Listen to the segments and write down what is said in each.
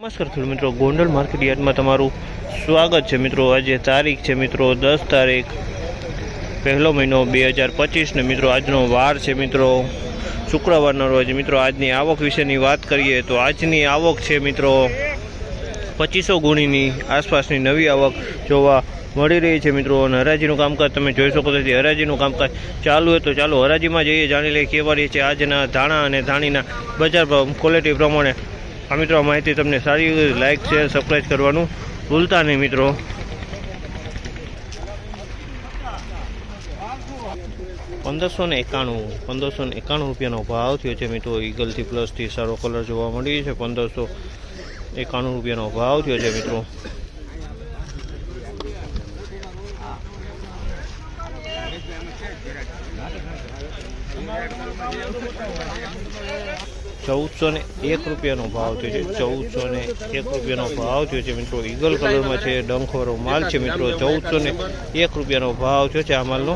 નમસ્કાર ખેડૂત મિત્રો, ગોંડલ માર્કેટ યાર્ડમાં તમારું સ્વાગત છે મિત્રો. આજે તારીખ છે મિત્રો, દસ તારીખ, પહેલો મહિનો બે હજાર પચીસને મિત્રો, આજનો વાર છે મિત્રો. શુક્રવારનો રોજ મિત્રો, આજની આવક વિશેની વાત કરીએ તો આજની આવક છે મિત્રો, પચીસો ગુણીની આસપાસની નવી આવક જોવા મળી રહી છે મિત્રો. અને હરાજીનું કામકાજ તમે જોઈ શકો છો હરાજીનું કામકાજ ચાલુ હોય તો ચાલો હરાજીમાં જઈએ, જાણી લઈએ કેવા રહી છે આજના ધાણા અને ધાણીના બજાર ક્વોલિટી પ્રમાણે આ મિત્રો માહિતી તમને સારી લાઈક શેર સબસ્ક્રાઈબ કરવાનું ભૂલતા નહીં મિત્રો. પંદરસો ને એકાણું, પંદરસો ને એકાણું રૂપિયાનો ભાવ થયો છે મિત્રો. ઈગલથી પ્લસથી સારો કલર જોવા મળી છે. પંદરસો એકાણું રૂપિયાનો ભાવ થયો છે મિત્રો. ચૌદસો ને એક રૂપિયાનો ભાવ થયો છે. ચૌદસો ને એક રૂપિયાનો ભાવ થયો છે મિત્રો. ઈગલ કલરમાં છે ડંખવાળો માલ છે મિત્રો. ચૌદસો ને એક રૂપિયાનો ભાવ થયો છે આ માલનો.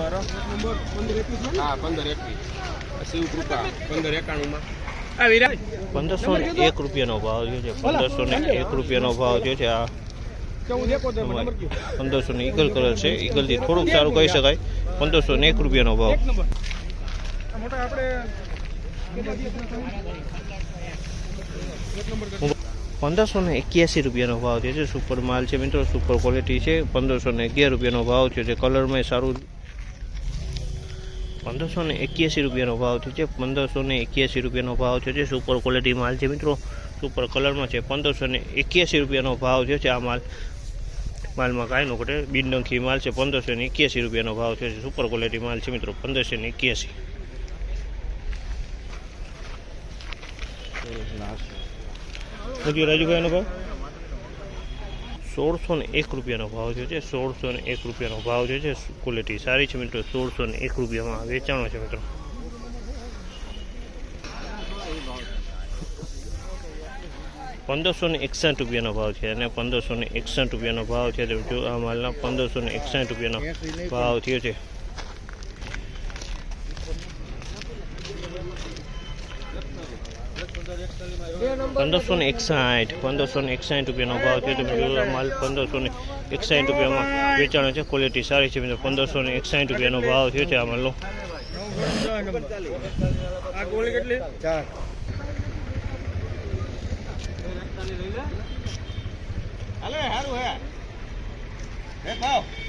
પંદરસો ને એક રૂપિયાનો ભાવ થયો છે. પંદરસો ને એક રૂપિયાનો ભાવ થયો છે આ પંદરસો ને ઈગલ કલર છે. ઈગલથી થોડુંક સારું કહી શકાય. પંદરસો ને એક રૂપિયાનો ભાવ. પંદરસો ને એક્યાસી રૂપિયાનો ભાવ થયો છે. સુપર માલ છે મિત્રો. સુપર ક્વોલિટી છે. પંદરસો ને અગિયાર રૂપિયાનો ભાવ થયો છે. કલરમાં સારું પંદરસો ને એક્યાસી રૂપિયાનો ભાવ થયો છે. પંદરસો ને એક્યાસી રૂપિયાનો ભાવ થયો છે. સુપર ક્વોલિટી માલ છે મિત્રો. સુપર કલરમાં છે. પંદરસો ને એક્યાસી રૂપિયાનો ભાવ થયો છે આ માલ માલમાં કાંઈ નો ઘટે. બિનડંખી માલ છે. પંદરસો ને એક્યાસી રૂપિયાનો ભાવ થયો છે. સુપર ક્વોલિટી માલ છે મિત્રો. પંદરસો ને એક્યાસી. રાજુભાઈનો ભાવ? સોળસો ને એક રૂપિયાનો ભાવ થયો છે સોળસો ને એક રૂપિયાનો ભાવ થયો છે ક્વોલિટી સારી છે મિત્રો, સોળસો ને એક રૂપિયામાં વેચાણો છે મિત્રો. પંદરસો ને એકસઠ રૂપિયાનો ભાવ છે અને પંદરસો ને એકસઠ રૂપિયાનો ભાવ છે. જો આ માલના પંદરસો ને એકસઠ રૂપિયાનો ભાવ થયો છે. પંદરસો ને એકસાઠ પંદરસો ને એકસાઠ રૂપિયાનો ભાવ છે તમે જોયો માલ પંદરસો ને એકસાઠ રૂપિયામાં વેચાણ છે ક્વોલિટી સારી છે મિત્રો પંદરસો ને એકસાઠ રૂપિયાનો ભાવ થયો છે આ માલનો આ ગોળી કેટલી ચાર હાલે હારું હે હે ખાવ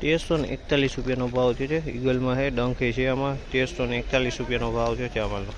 તેરસો ને એકતાલીસ રૂપિયાનો ભાવ છે. ઈગલમાં છે ડંખે છે આમાં. તેરસો ને એકતાલીસ રૂપિયાનો ભાવ છે આ માલનો